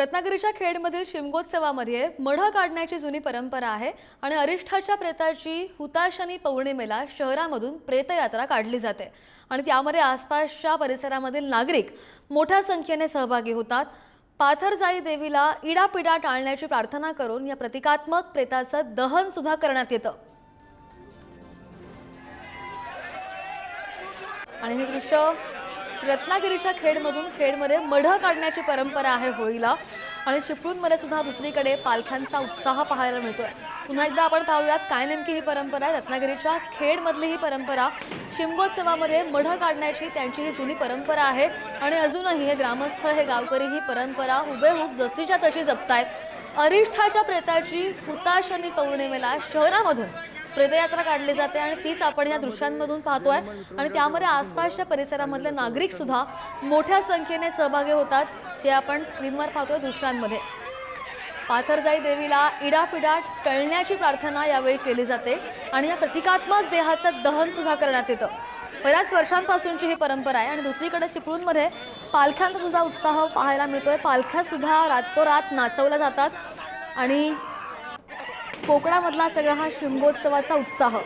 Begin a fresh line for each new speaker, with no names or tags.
रत्नागिरीच्या खेडमधील शिमगोत्सवामध्ये मढ काढण्याची जुनी परंपरा आहे आणि अरिष्ठाच्या प्रेताची हुताशनी पौर्णिमेला शहरामधून प्रेतयात्रा काढली जाते. आणि त्यामध्ये आसपासच्या परिसरामधील नागरिक मोठ्या संख्येने सहभागी होतात. पाथरजाई देवीला इडापिडा टाळण्याची प्रार्थना करून या प्रतिकात्मक प्रेताचं दहन सुद्धा करण्यात येतं. आणि हे दृश्य रत्नागिरीच्या खेडमधून खेडमध्ये मढ काढण्याची परंपरा आहे होळीला. आणि चिपळूणमध्ये सुद्धा दुसरीकडे पालख्यांचा उत्साह पाहायला मिळतोय. पुन्हा एकदा आपण पाहूयात काय नेमकी ही परंपरा आहे. रत्नागिरीच्या खेडमधली ही परंपरा शिमगोत्सवामध्ये मढ काढण्याची त्यांची ही जुनी परंपरा आहे. आणि अजूनही हे ग्रामस्थ हे गावकरी ही परंपरा हुबेहूब जशीच्या तशी जपतायत. अरिष्ठाच्या प्रेताची हुताशनी पौर्णिमेला शहरामधून प्रेतयात्रा काढली जाते आणि तीच आपण या दृश्यांमधून पाहतोय. आणि त्यामध्ये आसपासच्या परिसरामधले नागरिक सुद्धा मोठ्या संख्येने सहभागी होतात जे आपण स्क्रीनवर पाहतोय दृश्यांमध्ये. पाथरजाई देवीला इडापिडा टळण्याची प्रार्थना यावेळी केली जाते आणि या प्रतिकात्मक देहाचं दहन सुद्धा करण्यात येतं. बऱ्याच वर्षांपासूनची ही परंपरा आहे आणि दुसरीकडे चिपळूणमध्ये पालख्यांचा सुद्धा उत्साह पाहायला मिळतोय. पालख्या सुद्धा रातोरात नाचवल्या जातात आणि कोकणामधला सगळा हा शिमगोत्सवाचा उत्साह.